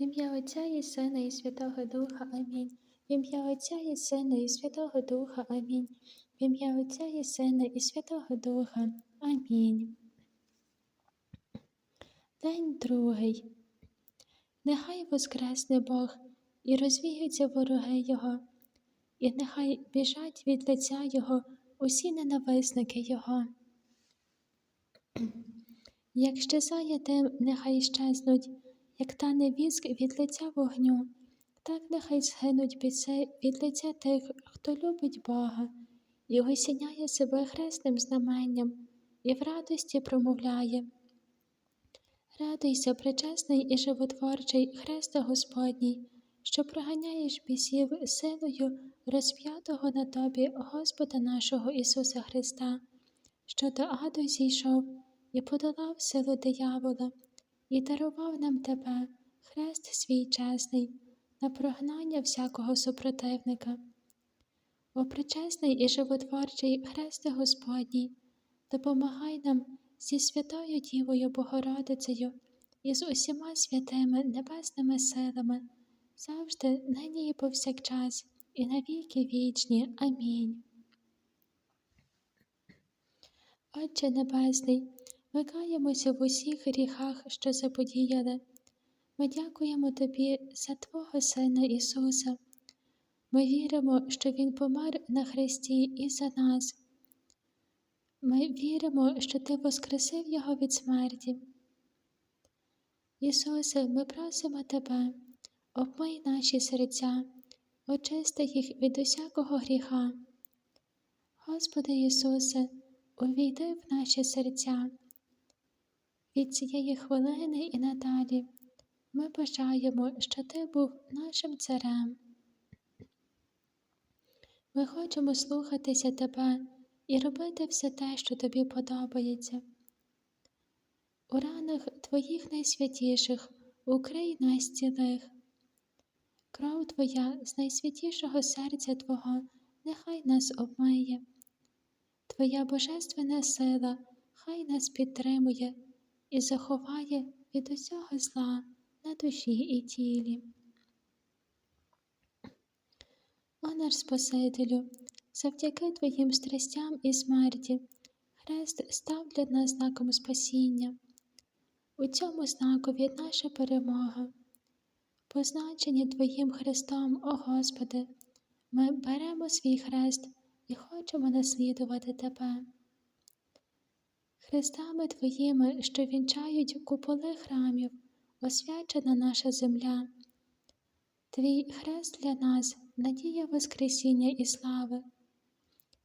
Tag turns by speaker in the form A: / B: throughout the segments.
A: В ім'я Отця і Сина, і Святого Духа. Амінь. В ім'я Отця і Сина, і Святого Духа. Амінь. В ім'я Отця і Сина, і Святого Духа. Амінь. День другий. Нехай воскресне Бог і розвіються вороги Його, і нехай біжать від лиця Його усі ненависники Його. Як щезає дим, нехай щезнуть, як тане віск від лиця вогню, так нехай згинуть біси від лиця тих, хто любить Бога, і осіняє себе хресним знаменням, і в радості промовляє. Радуйся, пречесний і животворчий Христе Господній, що проганяєш бісів силою розп'ятого на тобі Господа нашого Ісуса Христа, що до аду зійшов і подолав силу диявола, і дарував нам тебе, хрест свій чесний, на прогнання всякого супротивника. О причесний і животворчий Христе Господній, допомагай нам зі святою Дівою Богородицею і з усіма святими небесними силами, завжди, нині і повсякчас, і навіки вічні. Амінь. Отче Небесний, ми каємося в усіх гріхах, що заподіяли. Ми дякуємо Тобі за Твого Сина Ісуса. Ми віримо, що Він помер на Христі і за нас. Ми віримо, що Ти воскресив Його від смерті. Ісусе, ми просимо Тебе, обмий наші серця, очисти їх від усякого гріха. Господи Ісусе, увійди в наші серця. Від цієї хвилини і надалі ми бажаємо, що Ти був нашим царем. Ми хочемо слухатися Тебе і робити все те, що тобі подобається. У ранах Твоїх найсвятіших укрий нас цілих. Кров Твоя з найсвятішого серця Твого нехай нас обмиє. Твоя божественна сила хай нас підтримує і заховає від усього зла на душі і тілі. О наш Спасителю, завдяки Твоїм страстям і смерті, Хрест став для нас знаком спасіння. У цьому знакові наша перемога. Позначені Твоїм Христом, о Господи, ми беремо свій хрест і хочемо наслідувати Тебе. Хрестами Твоїми, що вінчають куполи храмів, освячена наша земля. Твій хрест для нас надія Воскресіння і слави.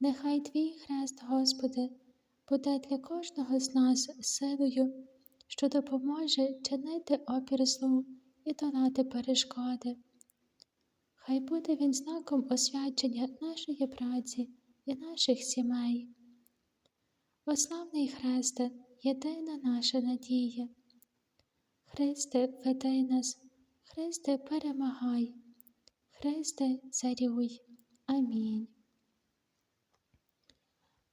A: Нехай Твій хрест, Господи, буде для кожного з нас силою, що допоможе чинити опір злу і долати перешкоди. Хай буде він знаком освячення нашої праці і наших сімей. Ославний Христе, єдина наша надія. Христе, веди нас, Христе, перемагай, Христе, царюй. Амінь.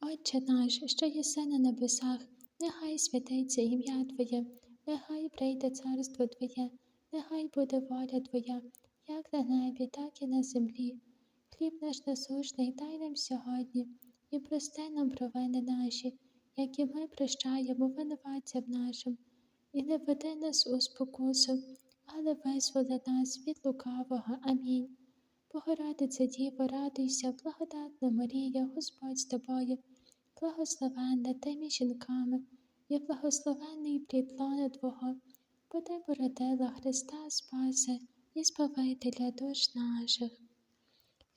A: Отче наш, що єси на небесах, нехай святиться ім'я Твоє, нехай прийде царство Твоє, нехай буде воля Твоя, як на небі, так і на землі. Хліб наш насушний дай нам сьогодні, і прости нам провини наші, як і ми прощаємо винуватцям нашим, і не веди нас у спокусу, але визволи нас від лукавого. Амінь. Богородиця Діво, радуйся, благодатна Марія, Господь з тобою, благословенна ти жінками, і благословенний плід лона Твого, бо ти породила Христа Спаси і Збавителя душ наших.